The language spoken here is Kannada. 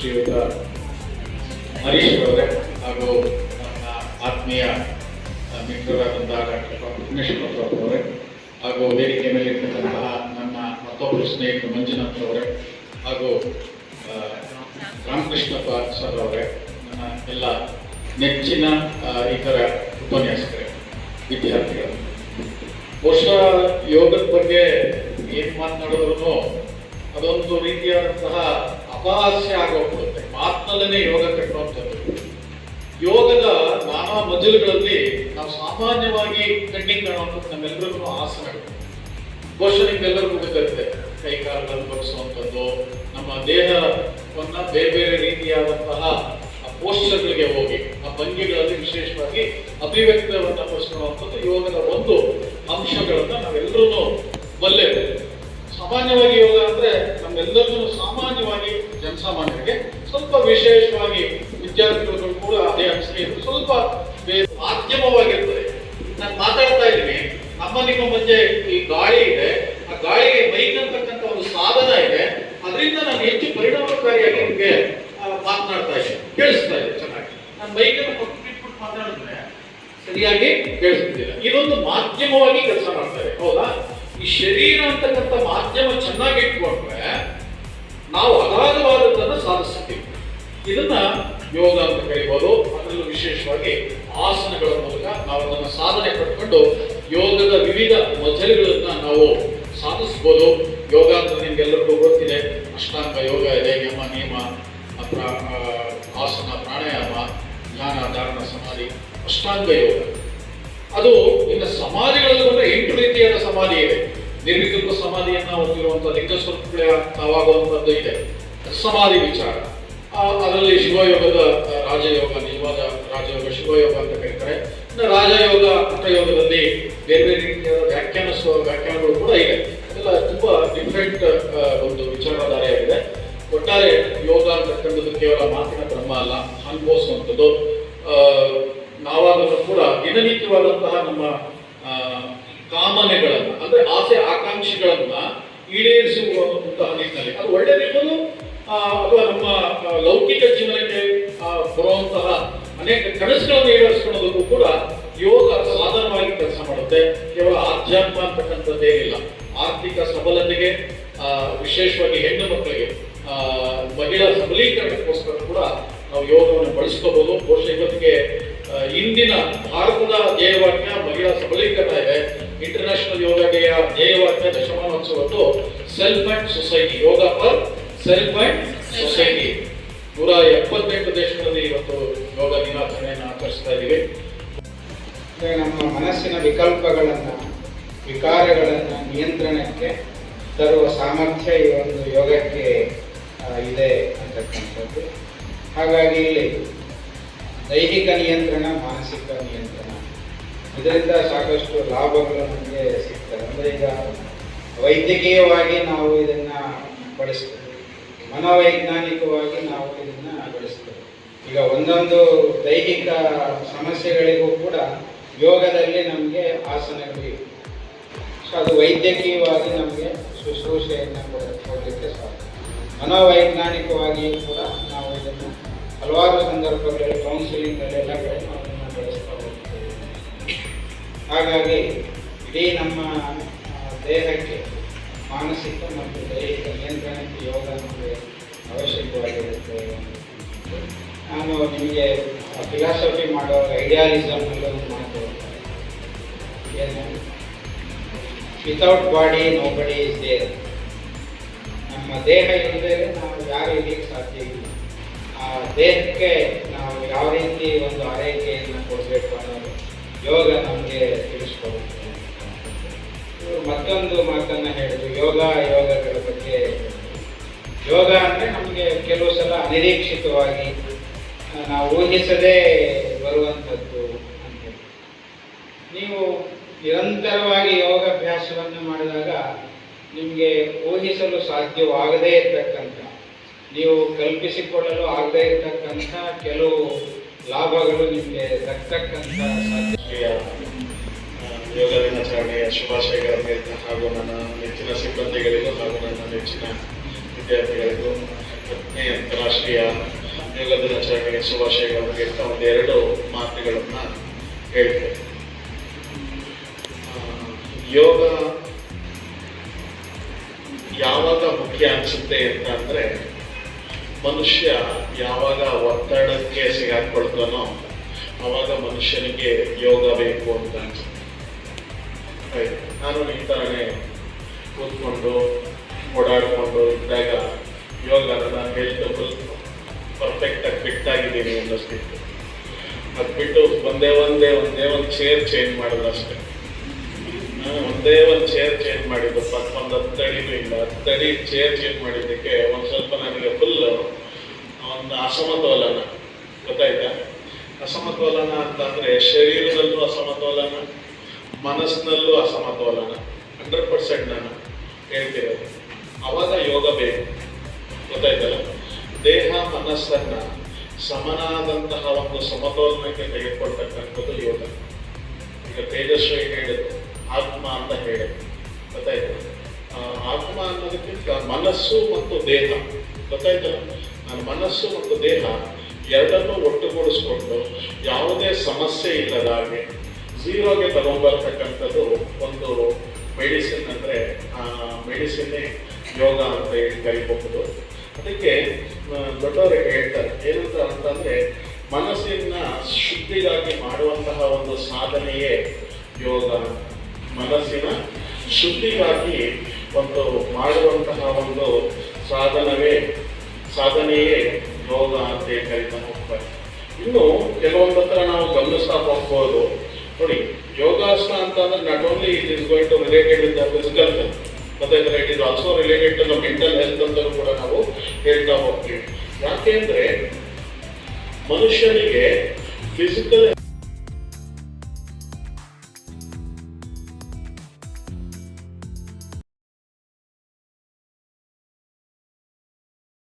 ಶ್ರೀಯುತ ಹರೀಶ್ ಅವರೇ ಹಾಗೂ ನನ್ನ ಆತ್ಮೀಯ ಮಿತ್ರರಾದಂತಹ ಡಾಕ್ಟರ್ ವಿಘ್ನೇಶ್ವರ ಅವರೇ ಹಾಗೂ ವೇದಿಕೆ ಮೇಲೆ ಇರ್ತಕ್ಕಂತಹ ನನ್ನ ಮತ್ತೊಬ್ಬರು ಸ್ನೇಹಿತರು ಮಂಜುನಾಥ್ ಅವರೇ ಹಾಗೂ ರಾಮಕೃಷ್ಣಪ್ಪ ಸರ್ ಅವರೇ ನನ್ನ ಎಲ್ಲ ನೆಚ್ಚಿನ ಇತರ ಉಪನ್ಯಾಸಕರೇ, ವಿದ್ಯಾರ್ಥಿಗಳು. ವರ್ಷ ಯೋಗದ ಬಗ್ಗೆ ಏನು ಮಾತನಾಡಿದ್ರು ಅದೊಂದು ರೀತಿಯಾದಂತಹ ಅಪಹಾಸ್ಯ ಆಗೋಗ್ಬಿಡುತ್ತೆ ಮಾತಿನಲ್ಲೇ ಯೋಗ ಕಟ್ಟುವಂಥದ್ದು. ಯೋಗದ ನಾನಾ ಮಜಲುಗಳಲ್ಲಿ ನಾವು ಸಾಮಾನ್ಯವಾಗಿ ಕಣ್ಣಿಗೆ ಕಾಣುವಂಥದ್ದು ನಮ್ಮೆಲ್ಲರಿಗೂ ಆಸನಗಳು ಬಹುಶಃ ನಿಮ್ಗೆಲ್ಲರಿಗೂ ಗೊತ್ತಿರುತ್ತೆ. ಕೈ ಕಾಲುಗಳನ್ನು ಬಳಸುವಂಥದ್ದು ನಮ್ಮ ದೇಹವನ್ನ ಬೇರೆ ಬೇರೆ ರೀತಿಯಾದಂತಹ ಪೋಸ್ಟರ್ಗಳಿಗೆ ಹೋಗಿ, ಆ ಭಂಗಿಗಳಲ್ಲಿ ವಿಶೇಷವಾಗಿ ಅಭಿವ್ಯಕ್ತವನ್ನು ಪಡಿಸ್ಕೊಳ್ಳುವಂಥದ್ದು ಯೋಗದ ಒಂದು ಅಂಶಗಳನ್ನು ನಾವೆಲ್ಲರೂ ಬಲ್ಲೆವು ಸಾಮಾನ್ಯವಾಗಿ ಯೋಗ ಅಂದ್ರೆ ನಮ್ಮೆಲ್ಲರಿಗೂ ಸಾಮಾನ್ಯವಾಗಿ ಜನಸಾಮಾನ್ಯರಿಗೆ ಸ್ವಲ್ಪ ವಿಶೇಷವಾಗಿ ವಿದ್ಯಾರ್ಥಿಗಳು ಕೂಡ ಅದೇ ಅನಿಸಿಕೆ ಸ್ವಲ್ಪ ಮಾಧ್ಯಮವಾಗಿರ್ತದೆ. ನಾನು ಮಾತಾಡ್ತಾ ಇದ್ದೀನಿ. ನಮ್ಮ ನಿಮ್ಮ ಮಧ್ಯೆ ಈ ಗಾಳಿ ಇದೆ. ಆ ಗಾಳಿಗೆ ಮೈಕ್ ಅಂತಕ್ಕಂಥ ಒಂದು ಸಾಧನ ಇದೆ. ಅದರಿಂದ ನಾನು ಹೆಚ್ಚು ಪರಿಣಾಮಕಾರಿಯಾಗಿ ನಿಮಗೆ ಮಾತನಾಡ್ತಾ ಇದ್ದೀನಿ. ಕೇಳಿಸ್ತಾ ಇದೆ ಚೆನ್ನಾಗಿ. ನಾನು ಮೈಕನ್ನು ಕೊಟ್ಟು ಬಿಟ್ಬಿಟ್ಟು ಮಾತಾಡಿದ್ರೆ ಸರಿಯಾಗಿ ಕೇಳಿಸ್ತಿಲ್ಲ. ಇದೊಂದು ಮಾಧ್ಯಮವಾಗಿ ಕೆಲಸ ಮಾಡ್ತಾರೆ ಹೌದಾ? ಈ ಶರೀರ ಅಂತಕ್ಕಂಥ ಮಾಧ್ಯಮ ಚೆನ್ನಾಗಿ ಇಟ್ಕೊಂಡ್ರೆ ನಾವು ಅಗಾಧವಾದದ್ದನ್ನು ಸಾಧಿಸ್ತೀವಿ ಇದನ್ನ ಯೋಗ ಅಂತ ಕರಿಬೋದು. ಅದರಲ್ಲೂ ವಿಶೇಷವಾಗಿ ಆಸನಗಳ ಮೂಲಕ ನಾವು ಅದನ್ನು ಸಾಧನೆ ಪಡ್ಕೊಂಡು ಯೋಗದ ವಿವಿಧ ಮಜಲುಗಳನ್ನ ನಾವು ಸಾಧಿಸ್ಬೋದು. ಯೋಗ ಅಂತ ನಿಮ್ಗೆಲ್ಲರಿಗೂ ಗೊತ್ತಿದೆ. ಅಷ್ಟಾಂಗ ಯೋಗ ಇದೆ. ಯಮ ನಿಯಮ ಆಸನ, ಪ್ರಾಣಾಯಾಮ, ಧ್ಯಾನ, ಧಾರಣ, ಸಮಾಧಿ, ಅಷ್ಟಾಂಗ ಯೋಗ. ಅದು ಇನ್ನು ಸಮಾಧಿಗಳಲ್ಲಿ ಬಂದ್ರೆ ಎಂಟು ರೀತಿಯಾದ ಸಮಾಧಿ ಇದೆ. ನಿರ್ವಿಕಲ್ಪ ಸಮಾಧಿಯನ್ನು ಹೊಂದಿರುವಂಥ ಲಿಂಗ ಸ್ವರೂಪಗಳೇ ಇದೆ. ಸಮಾಧಿ ವಿಚಾರ. ಅದರಲ್ಲಿ ಶಿವಯೋಗದ ರಾಜಯೋಗ, ನಿಜವಾದ ರಾಜಯೋಗ, ಶಿವಯೋಗ ಅಂತ ಕರೀತಾರೆ. ಇನ್ನು ರಾಜಯೋಗ ಹಠಯೋಗದಲ್ಲಿ ಬೇರೆ ಬೇರೆ ರೀತಿಯಾದ ವ್ಯಾಖ್ಯಾನ ವ್ಯಾಖ್ಯಾನಗಳು ಕೂಡ ಇದೆ. ಎಲ್ಲ ತುಂಬಾ ಡಿಫ್ರೆಂಟ್ ಒಂದು ವಿಚಾರಧಾರೆಯಾಗಿದೆ. ಒಟ್ಟಾರೆ ಯೋಗ ಅಂತಕ್ಕಂಥದ್ದು ಕೇವಲ ಮಾತಿನ ಕ್ರಮ ಅಲ್ಲ, ಅನುಭವಿಸುವಂಥದ್ದು. ನಾವಾಗಲೂ ಕೂಡ ದಿನನಿತ್ಯವಾದಂತಹ ನಮ್ಮ ಕಾಮನೆಗಳನ್ನ ಅಂದ್ರೆ ಆಸೆ ಆಕಾಂಕ್ಷೆಗಳನ್ನ ಈಡೇರಿಸುವಂತಹ ನಿಟ್ಟಿನಲ್ಲಿ. ಅದು ಒಳ್ಳೆಯದಿರ್ಬೋದು ಆ, ಅಥವಾ ನಮ್ಮ ಲೌಕಿಕ ಜೀವನಕ್ಕೆ ಬರುವಂತಹ ಅನೇಕ ಕನಸುಗಳನ್ನು ಈಡೇರಿಸ್ಕೊಳ್ಳೋದಕ್ಕೂ ಕೂಡ ಯೋಗ ಸಾಧನವಾಗಿ ಕೆಲಸ ಮಾಡುತ್ತೆ. ಕೇವಲ ಆಧ್ಯಾತ್ಮ ಅಂತಕ್ಕಂಥದ್ದೇನಿಲ್ಲ ಆರ್ಥಿಕ ಸಬಲತೆಗೆ ವಿಶೇಷವಾಗಿ ಹೆಣ್ಣು ಮಕ್ಕಳಿಗೆ ಮಹಿಳಾ ಸಬಲೀಕರಣಕ್ಕೋಸ್ಕರ ಕೂಡ ನಾವು ಯೋಗವನ್ನು ಬಳಸ್ಕೋಬಹುದು ಬಹುಶಃ ಇವತ್ತಿಗೆ ಇಂದಿನ ಭಾರತದ ಧ್ಯೇಯವಾಕ್ಯ ಮಹಿಳಾ ಸಬಲೀಕರಣ ಇದೆ. ಇಂಟರ್ನ್ಯಾಷನಲ್ ಯೋಗ ಡೇಯ ಧ್ಯೇಯವಾಕ್ಯ ದಶಮಾನೋತ್ಸವದ್ದು self and society yoga for self and society ನೂರ ಎಪ್ಪತ್ತೆಂಟು ದೇಶಗಳಲ್ಲಿ ಇವತ್ತು ಯೋಗ ದಿನಾಚರಣೆಯನ್ನು ಆಚರಿಸ್ತಾ ಇದ್ದೀವಿ. ನಮ್ಮ ಮನಸ್ಸಿನ ವಿಕಲ್ಪಗಳನ್ನು, ವಿಕಾರಗಳನ್ನು ನಿಯಂತ್ರಣಕ್ಕೆ ತರುವ ಸಾಮರ್ಥ್ಯ ಈ ಒಂದು ಯೋಗಕ್ಕೆ ಇದೆ ಅಂತಕ್ಕಂಥದ್ದು. ಹಾಗಾಗಿ ಇಲ್ಲಿ ದೈಹಿಕ ನಿಯಂತ್ರಣ, ಮಾನಸಿಕ ನಿಯಂತ್ರಣ ಇದರಿಂದ ಸಾಕಷ್ಟು ಲಾಭಗಳು ನಮಗೆ ಸಿಗ್ತವೆ. ಅಂದರೆ ಈಗ ವೈದ್ಯಕೀಯವಾಗಿ ನಾವು ಇದನ್ನು ಬಳಸ್ತೇವೆ. ಮನೋವೈಜ್ಞಾನಿಕವಾಗಿ ನಾವು ಇದನ್ನು ಬಳಸ್ತೇವೆ. ಈಗ ಒಂದೊಂದು ದೈಹಿಕ ಸಮಸ್ಯೆಗಳಿಗೂ ಕೂಡ ಯೋಗದಲ್ಲಿ ನಮಗೆ ಆಸನಗಳು ಸೊ ಅದು ವೈದ್ಯಕೀಯವಾಗಿ ನಮಗೆ ಶುಶ್ರೂಷೆಯನ್ನು ಕೊಡ- ಕೊಡಲಿಕ್ಕೆ ಸಾಧ್ಯ. ಮನೋವೈಜ್ಞಾನಿಕವಾಗಿಯೂ ಕೂಡ ನಾವು ಇದನ್ನು ಹಲವಾರು ಸಂದರ್ಭಗಳಲ್ಲಿ ಕೌನ್ಸಿಲಿಂಗ್ ಎಲ್ಲ ಕಡೆ ಹಾಗಾಗಿ ಇಡೀ ನಮ್ಮ ದೇಹಕ್ಕೆ ಮಾನಸಿಕ ಮತ್ತು ದೈಹಿಕ ನಿಯಂತ್ರಣಕ್ಕೆ ಯೋಗ ನಮಗೆ ಅವಶ್ಯಕವಾಗಿರುತ್ತೆ. ನಾನು ನಿಮಗೆ ಫಿಲಾಸಫಿ ಮಾಡೋ ಐಡಿಯಾಲಿಸಮ್ ಅನ್ನೋದು ಮಾತು ಏನು? Without body no body is there ನಮ್ಮ ದೇಹ ಇಲ್ಲದೆ ನಾವು ಯಾರು ಇರಲಿಕ್ಕೆ ಸಾಧ್ಯ ಇಲ್ಲ. ಆ ದೇಹಕ್ಕೆ ನಾವು ಯಾವ ರೀತಿ ಒಂದು ಆರೈಕೆಯನ್ನು ಕೊಡಬೇಕು ಅನ್ನೋದು ಯೋಗ ನಮಗೆ ತಿಳಿಸ್ಕೊಡುತ್ತೆ ಮತ್ತೊಂದು ಮಾತನ್ನ ಹೇಳಿದ್ರು, ಯೋಗ, ಯೋಗಗಳ ಬಗ್ಗೆ. ಯೋಗ ಅಂದ್ರೆ ನಮಗೆ ಕೆಲವು ಸಲ ಅನಿರೀಕ್ಷಿತವಾಗಿ ನಾವು ಊಹಿಸದೇ ಬರುವಂಥದ್ದು ಅಂತ ನೀವು ನಿರಂತರವಾಗಿ ಯೋಗಾಭ್ಯಾಸವನ್ನು ಮಾಡಿದಾಗ ನಿಮಗೆ ಊಹಿಸಲು ಸಾಧ್ಯವಾಗದೇ ಇರತಕ್ಕಂಥ, ನೀವು ಕಲ್ಪಿಸಿಕೊಳ್ಳಲು ಆಗದೇ ಇರತಕ್ಕಂಥ ಕೆಲವು ಲಾಭಗಳು ನಿಮಗೆ ದಕ್ಕತಕ್ಕಂಥ ಸಾಧ್ಯ. ಯೋಗ ದಿನಾಚರಣೆಯ ಶುಭಾಶಯಗಳನ್ನು ಹಾಗೂ ನನ್ನ ನೆಚ್ಚಿನ ಸಿಬ್ಬಂದಿಗಳಿಗೂ ಹಾಗೂ ನನ್ನ ನೆಚ್ಚಿನ ವಿದ್ಯಾರ್ಥಿಗಳಿಗೂ ಹತ್ತನೇ ಅಂತಾರಾಷ್ಟ್ರೀಯ ಯೋಗ ದಿನಾಚರಣೆಯ ಶುಭಾಶಯಗಳನ್ನು ಹೇಳ್ತಾ ಒಂದೆರಡು ಮಾತುಗಳನ್ನ ಹೇಳ್ತೇನೆ. ಯೋಗ ಯಾವಾಗ ಮುಖ್ಯ ಅನಿಸುತ್ತೆ ಅಂತ ಅಂದ್ರೆ ಮನುಷ್ಯ ಯಾವಾಗ ಒತ್ತಡಕ್ಕೆ ಸಿಗಾಕೊಳ್ತಾನೋ ಅವಾಗ ಮನುಷ್ಯನಿಗೆ ಯೋಗ ಬೇಕು ಅಂತ. ನಾನು ಈ ಕೂತ್ಕೊಂಡು, ಓಡಾಡಿಕೊಂಡು ಇದ್ದಾಗ ಯೋಗ ನನ್ನ ಹೆಲ್ತ್ ಪರ್ಫೆಕ್ಟಾಗಿ ಫಿಟ್ ಆಗಿದ್ದೀನಿ ಅನ್ನಿಸ್ತಿತ್ತು ಅದು ಬಿಟ್ಟು ಒಂದೇ ಒಂದೇ ಒಂದೇ ಒಂದು ಚೇರ್ ಚೇಂಜ್ ಮಾಡಿದ್ರು ಅಷ್ಟೇ. ನಾನು ಒಂದೇ ಒಂದು ಚೇರ್ ಚೇಂಜ್ ಮಾಡಿದ್ದು. ಒಂದು ಹತ್ತು ಅಡಿನೂ ಇಲ್ಲ. ಹತ್ತು ಅಡಿ ಚೇರ್ ಚೇಂಜ್ ಮಾಡಿದ್ದಕ್ಕೆ ಒಂದು ಸ್ವಲ್ಪ ಒಂದು ಅಸಮತೋಲನ. ಗೊತ್ತಾಯ್ತಾ? ಅಸಮತೋಲನ ಅಂತಂದ್ರೆ ಶರೀರದಲ್ಲೂ ಅಸಮತೋಲನ ಮನಸ್ಸಿನಲ್ಲೂ ಅಸಮತೋಲನ ಹಂಡ್ರೆಡ್ ಪರ್ಸೆಂಟ್ ನಾನು ಹೇಳ್ತಿರೋದು. ಅವಾಗ ಯೋಗ ಬೇಕು. ಗೊತ್ತಾಯ್ತಲ್ಲ? ದೇಹ ಮನಸ್ಸನ್ನ ಸಮನಾದಂತಹ ಒಂದು ಸಮತೋಲನಕ್ಕೆ ತೆಗೆದುಕೊಳ್ತಕ್ಕಂಥದ್ದು ಯೋಗ. ಈಗ ತೇಜಸ್ವಿ ಹೇಳಿದ್ರು ಆತ್ಮ ಅಂತ ಹೇಳಿದ್ರು. ಗೊತ್ತಾಯ್ತು ಆ, ಆತ್ಮ ಅನ್ನೋದಕ್ಕಿಂತ ಮನಸ್ಸು ಮತ್ತು ದೇಹ. ಗೊತ್ತಾಯ್ತಲ್ಲ? ನನ್ನ ಮನಸ್ಸು ಮತ್ತು ದೇಹ ಎರಡನ್ನೂ ಒಟ್ಟುಗೂಡಿಸ್ಕೊಂಡು ಯಾವುದೇ ಸಮಸ್ಯೆ ಇಲ್ಲದ ಹಾಗೆ ಝೀರೋಗೆ ತಗೊಂಡ್ಬರ್ತಕ್ಕಂಥದ್ದು ಒಂದು ಮೆಡಿಸಿನ್ ಅಂದರೆ ಮೆಡಿಸಿನ್ನೇ ಯೋಗ ಅಂತ ಹೇಳಿ ಕರಿಬಹುದು. ಅದಕ್ಕೆ ದೊಡ್ಡವರು ಹೇಳ್ತಾರೆ, ಏನಂತ ಅಂತಂದರೆ ಮನಸ್ಸಿನ ಶುದ್ಧಿಗಾಗಿ ಮಾಡುವಂತಹ ಒಂದು ಸಾಧನೆಯೇ ಯೋಗ ಮನಸ್ಸಿನ ಶುದ್ಧಿಗಾಗಿ ಒಂದು ಮಾಡುವಂತಹ ಒಂದು ಸಾಧನವೇ ಸಾಧನೆಯೇ ಯೋಗ ಅಂತ ಕರೀತಾ ಹೋಗ್ತಾರೆ ಇನ್ನು ಕೆಲವೊಂದು ಹತ್ರ ನಾವು ಗಮನಿಸ್ತಾ ಹೋಗ್ಬೋದು. ನೋಡಿ, ಯೋಗಾಸನ ಅಂತಂದ್ರೆ not only it is going to related with physical health ಮತ್ತೆ it is also related to the mental health ಅಂತಲೂ ಕೂಡ ನಾವು ಹೇಳ್ತಾ ಹೋಗ್ತೀವಿ. ಯಾಕೆ ಅಂದ್ರೆ ಮನುಷ್ಯನಿಗೆ ಫಿಸಿಕಲ್